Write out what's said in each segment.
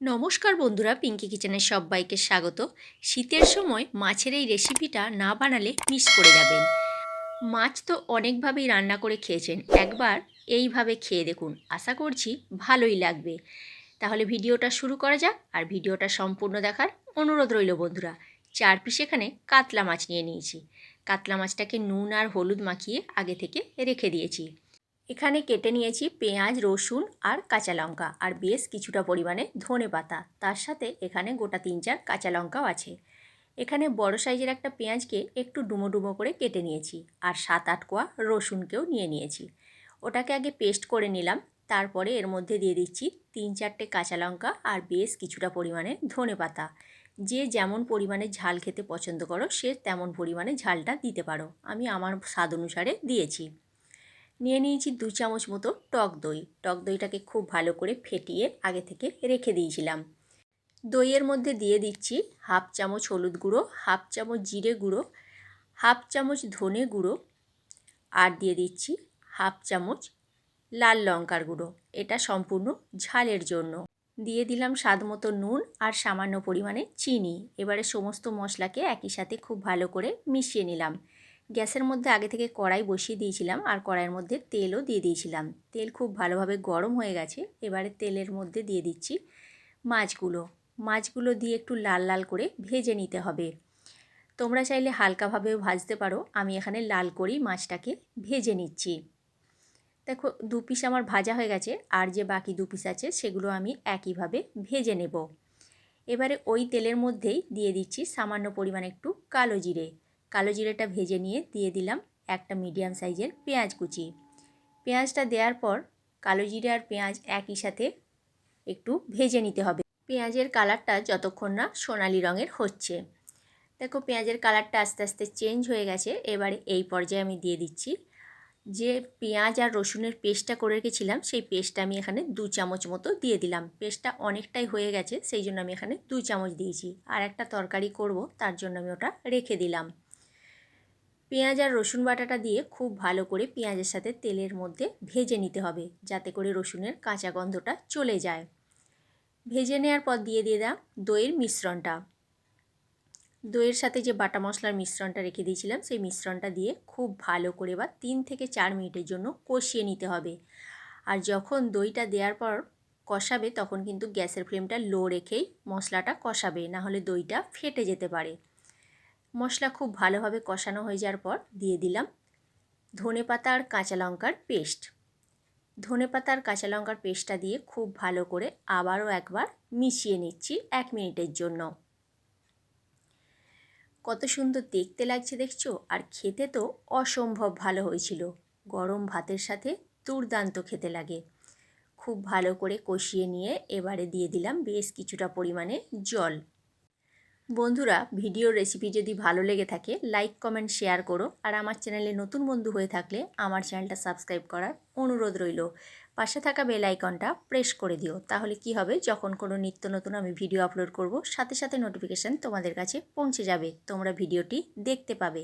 নমস্কার বন্ধুরা পিঙ্কি কিচেনের সবাইকে স্বাগত। শীতের সময় মাছের এই রেসিপিটা না বানালে মিস করে যাবেন। মাছ তো অনেকভাবেই রান্না করে খেয়েছেন, একবার এইভাবে খেয়ে দেখুন, আশা করছি ভালোই লাগবে। তাহলে ভিডিওটা শুরু করা যাক, আর ভিডিওটা সম্পূর্ণ দেখার অনুরোধ রইল বন্ধুরা। চার পিস এখানে কাতলা মাছ নিয়ে নিয়েছি। কাতলা মাছটাকে নুন আর হলুদ মাখিয়ে আগে থেকে রেখে দিয়েছি। এখানে কেটে নিয়েছি পেঁয়াজ, রসুন আর কাঁচা লঙ্কা। আর বেশ কিছুটা পরিমাণে ধনে পাতা। তার সাথে এখানে গোটা তিন চার কাঁচা লঙ্কাও আছে। এখানে বড় সাইজের একটা পেঁয়াজকে একটু ডুমো ডুমো করে কেটে নিয়েছি। আর সাত আট কোয়া রসুনকেও নিয়ে নিয়েছি। ওটাকে আগে পেস্ট করে নিলাম। তারপরে এর মধ্যে দিয়ে দিচ্ছি তিন চারটে কাঁচা লঙ্কা আর বেশ কিছুটা পরিমাণে ধনে পাতা। যে যেমন পরিমাণে ঝাল খেতে পছন্দ করো, সে তেমন পরিমাণে ঝালটা দিতে পারো। আমি আমার স্বাদ অনুসারে দিয়েছি। নিয়ে নিয়েছি দু চামচ মতো টক দই। টক দইটাকে খুব ভালো করে ফেটিয়ে আগে থেকে রেখে দিয়েছিলাম। দইয়ের মধ্যে দিয়ে দিচ্ছি হাফ চামচ হলুদ গুঁড়ো, হাফ চামচ জিরে গুঁড়ো, হাফ চামচ ধনে গুঁড়ো আর দিয়ে দিচ্ছি হাফ চামচ লাল লঙ্কার গুঁড়ো। এটা সম্পূর্ণ ঝালের জন্য। দিয়ে দিলাম স্বাদ মতো নুন আর সামান্য পরিমাণে চিনি। এবারে সমস্ত মশলাকে একই সাথে খুব ভালো করে মিশিয়ে নিলাম। গ্যাসের মধ্যে আগে থেকে কড়াই বসিয়ে দিয়েছিলাম আর কড়াইয়ের মধ্যে তেলও দিয়ে দিয়েছিলাম। তেল খুব ভালোভাবে গরম হয়ে গেছে। এবারে তেলের মধ্যে দিয়ে দিচ্ছি মাছগুলো। মাছগুলো দিয়ে একটু লাল লাল করে ভেজে নিতে হবে। তোমরা চাইলে হালকাভাবেও ভাজতে পারো। আমি এখানে লাল করেই মাছটাকে ভেজে নিচ্ছি। দেখো, দু পিস আমার ভাজা হয়ে গেছে। আর যে বাকি দু পিস আছে, সেগুলো আমি একইভাবে ভেজে নেব। এবারে ওই তেলের মধ্যেই দিয়ে দিচ্ছি সামান্য পরিমাণ একটু কালো জিরে। কালো জিরেটা ভেজে নিয়ে দিয়ে দিলাম একটা মিডিয়াম সাইজের পেঁয়াজ কুচি। পেঁয়াজটা দেওয়ার পর কালো জিরে আর পেঁয়াজ একই সাথে একটু ভেজে নিতে হবে। পেঁয়াজের কালারটা যতক্ষণ না সোনালি রঙের হচ্ছে। দেখো পেঁয়াজের কালারটা আস্তে আস্তে চেঞ্জ হয়ে গেছে। এবারে এই পর্যায়ে আমি দিয়ে দিচ্ছি যে পেঁয়াজ আর রসুনের পেস্টটা করে রেখেছিলাম, সেই পেস্টটা আমি এখানে দু চামচ মতো দিয়ে দিলাম। পেস্টটা অনেকটাই হয়ে গেছে, সেই জন্য আমি এখানে দু চামচ দিয়েছি। আর একটা তরকারি করব, তার জন্য আমি ওটা রেখে দিলাম। পেঁয়াজ আর রসুন বাটাটা দিয়ে খুব ভালো করে পেঁয়াজের সাথে তেলের মধ্যে ভেজে নিতে হবে, যাতে করে রসুনের কাঁচা গন্ধটা চলে যায়। ভেজে নেওয়ার পর দিয়ে দিয়ে দাম দইয়ের মিশ্রণটা। দইয়ের সাথে যে বাটা মশলার মিশ্রণটা রেখে দিয়েছিলাম, সেই মিশ্রণটা দিয়ে খুব ভালো করে বা তিন থেকে চার মিনিটের জন্য কষিয়ে নিতে হবে। আর যখন দইটা দেওয়ার পর কষাবে, তখন কিন্তু গ্যাসের ফ্লেমটা লো রেখেই মশলাটা কষাবে না হলে দইটা ফেটে যেতে পারে। মশলা খুব ভালোভাবে কষানো হয়ে যাওয়ার পর দিয়ে দিলাম ধনে পাতা আর কাঁচা লঙ্কার পেস্ট। ধনে পাতা আর কাঁচা লঙ্কার পেস্টটা দিয়ে খুব ভালো করে আবারও একবার মিশিয়ে নিচ্ছি এক মিনিটের জন্য। কত সুন্দর দেখতে লাগছে দেখছ? আর খেতে তো অসম্ভব ভালো হয়েছিল। গরম ভাতের সাথে দুর্দান্ত খেতে লাগে। খুব ভালো করে কষিয়ে নিয়ে এবারে দিয়ে দিলাম বেশ কিছুটা পরিমাণে জল। বন্ধুরা ভিডিও রেসিপি যদি ভালো লেগে থাকে লাইক কমেন্ট শেয়ার করো। আর আমার চ্যানেলে নতুন বন্ধু হয়ে থাকলে আমার চ্যানেলটা সাবস্ক্রাইব করার অনুরোধ রইল। পাশে থাকা বেল আইকনটা প্রেস করে দিও। তাহলে কি হবে? যখন কোনো নিত্য নতুন আমি ভিডিও আপলোড করব, সাথে সাথে নোটিফিকেশান তোমাদের কাছে পৌঁছে যাবে। তোমরা ভিডিওটি দেখতে পাবে।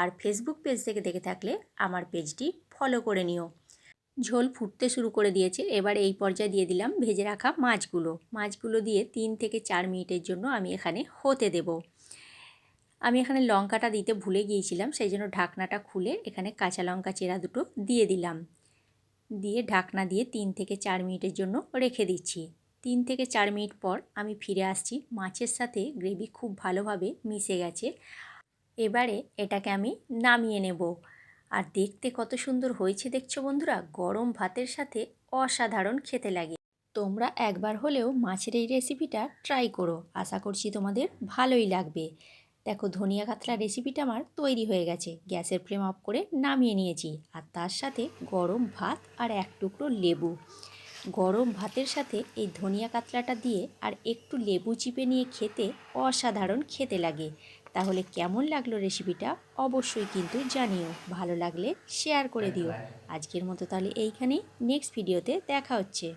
আর ফেসবুক পেজ থেকে দেখে থাকলে আমার পেজটি ফলো করে নিও। ঝোল ফুটতে শুরু করে দিয়েছে। এবার এই পর্যায়ে দিয়ে দিলাম ভেজে রাখা মাছগুলো। মাছগুলো দিয়ে তিন থেকে চার মিনিটের জন্য আমি এখানে হতে দেব। আমি এখানে লঙ্কাটা দিতে ভুলে গিয়েছিলাম, সেই জন্য ঢাকনাটা খুলে এখানে কাঁচা লঙ্কা চেরা দুটো দিয়ে দিলাম। দিয়ে ঢাকনা দিয়ে তিন থেকে চার মিনিটের জন্য রেখে দিচ্ছি। তিন থেকে চার মিনিট পর আমি ফিরে আসছি। মাছের সাথে গ্রেভি খুব ভালোভাবে মিশে গেছে। এবারে এটাকে আমি নামিয়ে নেব। আর দেখতে কত সুন্দর হয়েছে দেখছ বন্ধুরা? গরম ভাতের সাথে অসাধারণ খেতে লাগে। তোমরা একবার হলেও মাছের এই রেসিপিটা ট্রাই করো। আশা করছি তোমাদের ভালোই লাগবে। দেখো, ধনিয়া কাতলা রেসিপিটা আমার তৈরি হয়ে গেছে। গ্যাসের ফ্লেম অফ করে নামিয়ে নিয়েছি। আর তার সাথে গরম ভাত আর এক টুকরো লেবু। গরম ভাতের সাথে এই ধনিয়া কাতলাটা দিয়ে আর একটু লেবু চিপে নিয়ে খেতে অসাধারণ খেতে লাগে। তাহলে কেমন লাগল রেসিপিটা অবশ্যই কিন্তু জানিও। ভালো লাগলে শেয়ার করে দিও। আজকের মতো তাহলে এইখানেই। নেক্সট ভিডিওতে দেখা হচ্ছে।